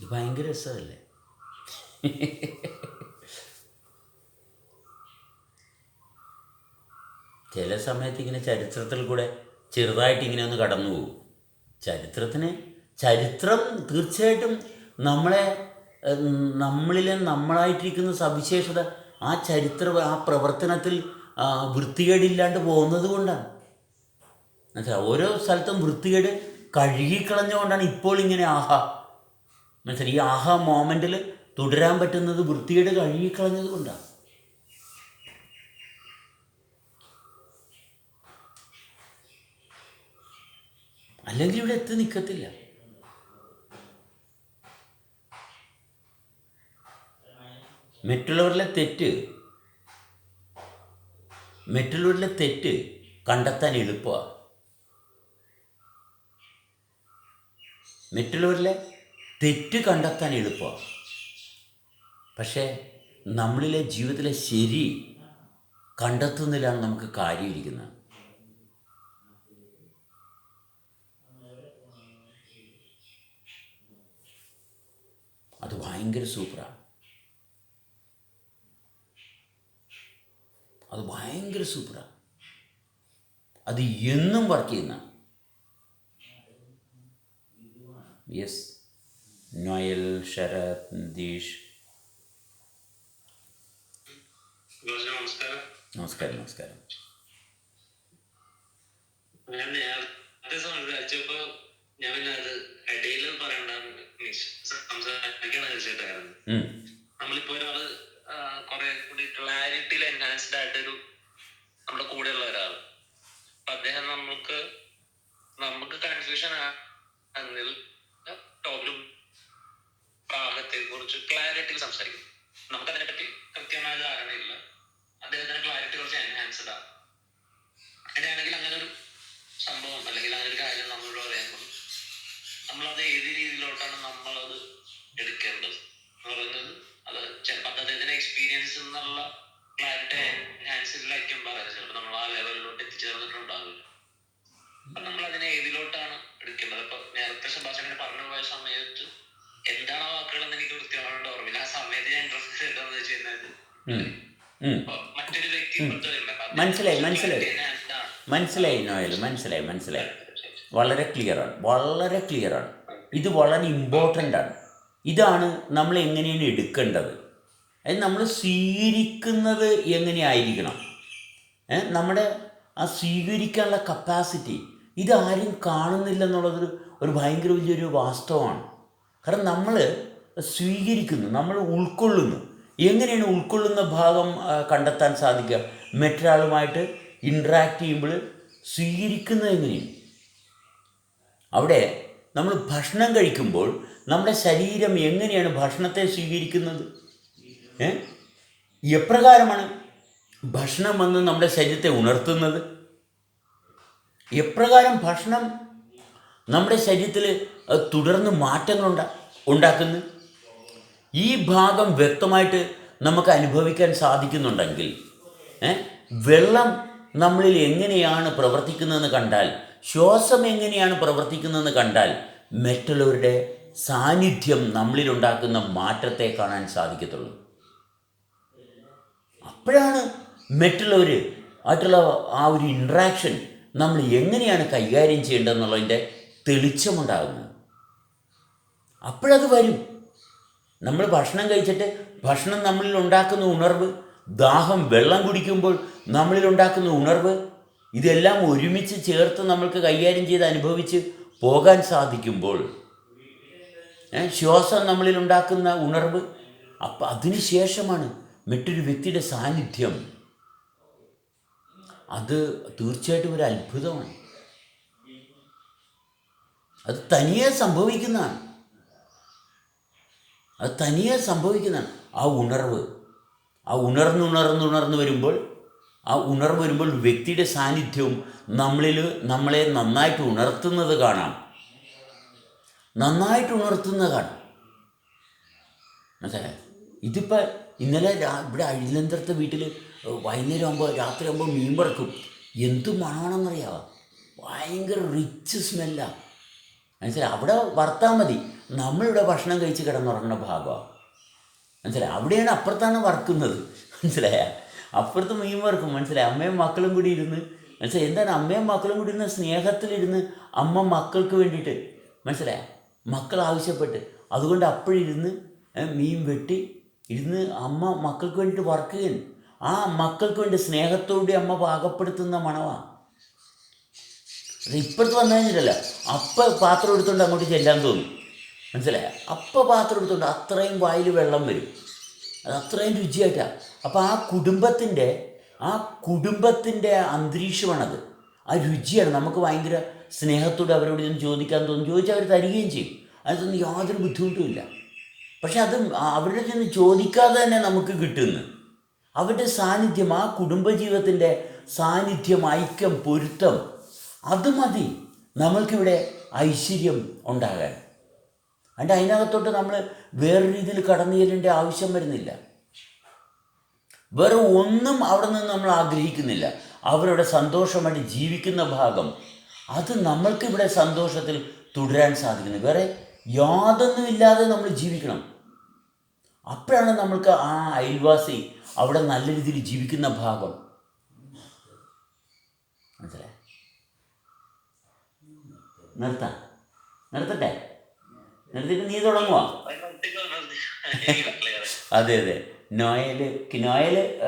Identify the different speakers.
Speaker 1: ഇത് ഭയങ്കര രസമല്ലേ? ചില സമയത്ത് ഇങ്ങനെ ചരിത്രത്തിൽ കൂടെ ചെറുതായിട്ട് ഇങ്ങനെ ഒന്ന് കടന്നു പോകും. ചരിത്രത്തിന് ചരിത്രം തീർച്ചയായിട്ടും നമ്മളെ നമ്മളിലെ നമ്മളായിട്ടിരിക്കുന്ന സവിശേഷത ആ ചരിത്ര ആ പ്രവർത്തനത്തിൽ വൃത്തികേടില്ലാണ്ട് പോകുന്നത് കൊണ്ടാണ്. ഓരോ സ്ഥലത്തും വൃത്തികേട് കഴുകിക്കളഞ്ഞുകൊണ്ടാണ് ഇപ്പോൾ ഇങ്ങനെ ആഹാ മനസ്സിലായി ഈ ആഹാ മോമെന്റിൽ തുടരാൻ പറ്റുന്നത് വൃത്തിയുടെ കഴുകിക്കളഞ്ഞത് കൊണ്ടാണ് അല്ലെങ്കിൽ ഇവിടെ എത്തി നിൽക്കത്തില്ല മറ്റുള്ളവരിലെ തെറ്റ് മറ്റുള്ളവരിലെ തെറ്റ് കണ്ടെത്താൻ എളുപ്പമാണ് മറ്റുള്ളവരിലെ തെറ്റ് കണ്ടെത്താൻ എളുപ്പമാണ് പക്ഷേ നമ്മളിലെ ജീവിതത്തിലെ ശരി കണ്ടെത്തുന്നതിലാണ് നമുക്ക് കാര്യമിരിക്കുന്നത് അത് ഭയങ്കര സൂപ്പറാണ് അത് ഭയങ്കര സൂപ്പറാണ് അത് എന്നും വർക്ക് ചെയ്യുന്ന. യെസ് നോയൽ ശരത് നിതീഷ്
Speaker 2: നമസ്കാരം
Speaker 1: നമസ്കാരം.
Speaker 2: ഞാൻ നേരത്തെ സംസാരിച്ചപ്പോ ഞാൻ അത് ഇടയിൽ നമ്മളിപ്പോ ഒരാൾ കുറെ കൂടി ക്ലാരിറ്റിയിൽ എൻഹാൻസ്ഡ് ആയിട്ടൊരു നമ്മുടെ കൂടെയുള്ള ഒരാൾ അപ്പൊ അദ്ദേഹം നമുക്ക് നമുക്ക് കൺഫ്യൂഷൻ ആണെങ്കിൽ ടോപ്പിലും ഭാഗത്തെ കുറിച്ച് ക്ലാരിറ്റിയിൽ സംസാരിക്കും നമുക്ക് അതിനെപ്പറ്റി കൃത്യമായ ധാരണയില്ല. അദ്ദേഹത്തിന് ക്ലാരിറ്റി കുറച്ച് എൻഹാൻസ്ഡ് ആണ് അങ്ങനെയാണെങ്കിൽ അങ്ങനെ ഒരു സംഭവം അല്ലെങ്കിൽ അങ്ങനെ ഒരു കാര്യം നമ്മളോട് പറയുമ്പോൾ നമ്മളത് ഏത് രീതിയിലോട്ടാണ് നമ്മളത് എടുക്കേണ്ടത്? എന്ന് പറയുന്നത് അത് ചിലപ്പോൾ അദ്ദേഹത്തിന്റെ എക്സ്പീരിയൻസ് എന്നുള്ള ക്ലാരിറ്റി എൻഹാൻസിലായിരിക്കും പറയുന്നത് ചിലപ്പോൾ നമ്മൾ ആ ലെവലിലോട്ട് എത്തിച്ചേർന്നിട്ടുണ്ടാവില്ല മറ്റൊരു വ്യക്തി
Speaker 1: മനസ്സിലായി, മനസ്സിലായി. മനസ്സിലായി നോയൽ മനസ്സിലായി മനസ്സിലായി. വളരെ ക്ലിയറാണ് വളരെ ക്ലിയറാണ് ഇത് വളരെ ഇമ്പോർട്ടന്റ് ആണ്. ഇതാണ് നമ്മൾ എങ്ങനെയാണ് എടുക്കേണ്ടത്. അതായത് നമ്മൾ സ്വീകരിക്കുന്നത് എങ്ങനെയായിരിക്കണം. നമ്മുടെ ആ സ്വീകരിക്കാനുള്ള കപ്പാസിറ്റി ഇതാരും കാണുന്നില്ല എന്നുള്ളതൊരു ഒരു ഭയങ്കര വലിയൊരു വാസ്തവമാണ്. കാരണം നമ്മൾ സ്വീകരിക്കുന്നു നമ്മൾ ഉൾക്കൊള്ളുന്നു. എങ്ങനെയാണ് ഉൾക്കൊള്ളുന്ന ഭാഗം കണ്ടെത്താൻ സാധിക്കുക? മറ്റൊരാളുമായിട്ട് ഇൻട്രാക്ട് ചെയ്യുമ്പോൾ സ്വീകരിക്കുന്നത് എങ്ങനെയാണ്? അവിടെ നമ്മൾ ഭക്ഷണം കഴിക്കുമ്പോൾ നമ്മുടെ ശരീരം എങ്ങനെയാണ് ഭക്ഷണത്തെ സ്വീകരിക്കുന്നത്? ഏ? എപ്രകാരമാണ് ഭക്ഷണം വന്ന് നമ്മുടെ ശരീരത്തെ ഉണർത്തുന്നത്? എപ്രകാരം ഭക്ഷണം നമ്മുടെ ശരീരത്തിൽ തുടർന്ന് മാറ്റങ്ങൾ ഉണ്ടാക്കുന്നത്? ഉണ്ടാക്കുന്നു ഈ ഭാഗം വ്യക്തമായിട്ട് നമുക്ക് അനുഭവിക്കാൻ സാധിക്കുന്നുണ്ടെങ്കിൽ വെള്ളം നമ്മളിൽ എങ്ങനെയാണ് പ്രവർത്തിക്കുന്നതെന്ന് കണ്ടാൽ ശ്വാസം എങ്ങനെയാണ് പ്രവർത്തിക്കുന്നതെന്ന് കണ്ടാൽ മറ്റുള്ളവരുടെ സാന്നിധ്യം നമ്മളിലുണ്ടാക്കുന്ന മാറ്റത്തെ കാണാൻ സാധിക്കത്തുള്ളൂ. അപ്പോഴാണ് മറ്റുള്ളവർ ആയിട്ടുള്ള ആ ഒരു ഇൻട്രാക്ഷൻ നമ്മൾ എങ്ങനെയാണ് കൈകാര്യം ചെയ്യേണ്ടതെന്നുള്ളതിന്റെ തെളിച്ചമുണ്ടാകുന്നത്. അപ്പോഴത് വരും. നമ്മൾ ഭക്ഷണം കഴിച്ചിട്ട് ഭക്ഷണം നമ്മളിൽ ഉണ്ടാക്കുന്ന ഉണർവ് ദാഹം വെള്ളം കുടിക്കുമ്പോൾ നമ്മളിൽ ഉണ്ടാക്കുന്ന ഉണർവ് ഇതെല്ലാം ഒരുമിച്ച് ചേർത്ത് നമ്മൾക്ക് കൈകാര്യം ചെയ്ത് അനുഭവിച്ച് പോകാൻ സാധിക്കുമ്പോൾ ശ്വാസം നമ്മളിൽ ഉണ്ടാക്കുന്ന ഉണർവ് അപ്പം അതിനുശേഷമാണ് മറ്റൊരു വ്യക്തിയുടെ സാന്നിധ്യം. അത് തീർച്ചയായിട്ടും ഒരു അത്ഭുതമാണ്. അത് തനിയെ സംഭവിക്കുന്നതാണ്. അത് തനിയെ സംഭവിക്കുന്നതാണ്. ആ ഉണർവ്. ആ ഉണർന്നുണർന്നുണർന്ന് വരുമ്പോൾ ആ ഉണർവ് വരുമ്പോൾ വ്യക്തിയുടെ സാന്നിധ്യവും നമ്മളിൽ നമ്മളെ നന്നായിട്ട് ഉണർത്തുന്നത് കാണാം. നന്നായിട്ട് ഉണർത്തുന്നത് കാണാം. മനസ്സിലായോ? ഇതിപ്പോൾ ഇന്നലെ ഇവിടെ അഴിലന്തരത്തെ വീട്ടിൽ വൈകുന്നേരം ആകുമ്പോൾ രാത്രി ആകുമ്പോൾ മീൻ പറക്കും എന്ത് മണമാണെന്നറിയാവോ ഭയങ്കര റിച്ച് സ്മെല്ലാണ് മനസ്സിലായി? അവിടെ വറുത്താൽ മതി. നമ്മളിവിടെ ഭക്ഷണം കഴിച്ച് കിടന്നുറങ്ങുന്ന ഭാഗമാണ് മനസ്സിലായി? അവിടെയാണ് അപ്പുറത്താണ് വറക്കുന്നത്. മനസ്സിലായ? അപ്പുറത്ത് മീൻ വറക്കും. മനസ്സിലായി? അമ്മയും മക്കളും കൂടി ഇരുന്ന്. മനസ്സിലായി? എന്താണ് അമ്മയും മക്കളും കൂടി ഇരുന്ന് സ്നേഹത്തിലിരുന്ന് അമ്മ മക്കൾക്ക് വേണ്ടിയിട്ട്? മനസ്സിലായ? മക്കൾ ആവശ്യപ്പെട്ട്. അതുകൊണ്ട് അപ്പോഴിരുന്ന് മീൻ വെട്ടി ഇരുന്ന് അമ്മ മക്കൾക്ക് വേണ്ടിയിട്ട് വറക്കുകയാണ്. ആ മക്കൾക്ക് വേണ്ടി സ്നേഹത്തോടെ അമ്മ പാകപ്പെടുത്തുന്ന മണമാണ് അത് ഇപ്പുറത്ത് വന്നു കഴിഞ്ഞിട്ടല്ല. അപ്പം പാത്രം എടുത്തുകൊണ്ട് അങ്ങോട്ട് ചെല്ലാൻ തോന്നും. മനസ്സിലായ? അപ്പം പാത്രം എടുത്തുകൊണ്ട് അത്രയും വായിൽ വെള്ളം വരും. അത് അത്രയും രുചിയായിട്ടാണ് അപ്പോൾ ആ കുടുംബത്തിന്റെ ആ കുടുംബത്തിന്റെ അന്തരീക്ഷമാണത്. ആ രുചിയാണ്. നമുക്ക് ഭയങ്കര സ്നേഹത്തോടെ അവരോട് ചെന്ന് ചോദിക്കാൻ തോന്നും. ചോദിച്ചാൽ അവർ തരികയും ചെയ്യും. അതിനൊന്നും യാതൊരു ബുദ്ധിമുട്ടുമില്ല പക്ഷെ അത് അവരുടെ ചെന്ന് ചോദിക്കാതെ തന്നെ നമുക്ക് കിട്ടുന്നു. അവരുടെ സാന്നിധ്യം ആ കുടുംബജീവിതത്തിന്റെ സാന്നിധ്യം ഐക്യം പൊരുത്തം അത് മതി. നമ്മൾക്കിവിടെ ഐശ്വര്യം ഉണ്ടാകാൻ. അതിന്റെ അതിനകത്തോട്ട് നമ്മൾ വേറെ രീതിയിൽ കടന്നു ചെല്ലേണ്ട ആവശ്യം വരുന്നില്ല. വേറെ ഒന്നും അവിടെ നിന്ന് നമ്മൾ ആഗ്രഹിക്കുന്നില്ല. അവരുടെ സന്തോഷമായിട്ട് ജീവിക്കുന്ന ഭാഗം. അത് നമ്മൾക്കിവിടെ സന്തോഷത്തിൽ തുടരാൻ സാധിക്കുന്നത് വേറെ യാതൊന്നുമില്ലാതെ നമ്മൾ ജീവിക്കണം. അപ്പോഴാണ് നമ്മൾക്ക് ആ അയൽവാസി അവിടെ നല്ല രീതിയിൽ ജീവിക്കുന്ന ഭാഗം. മനസ്സിലായി? നിർത്താം. നിർത്തട്ടെ? നിർത്തിയിട്ട് നീ തുടങ്ങുവാ. അതെ അതെ. Noel Noel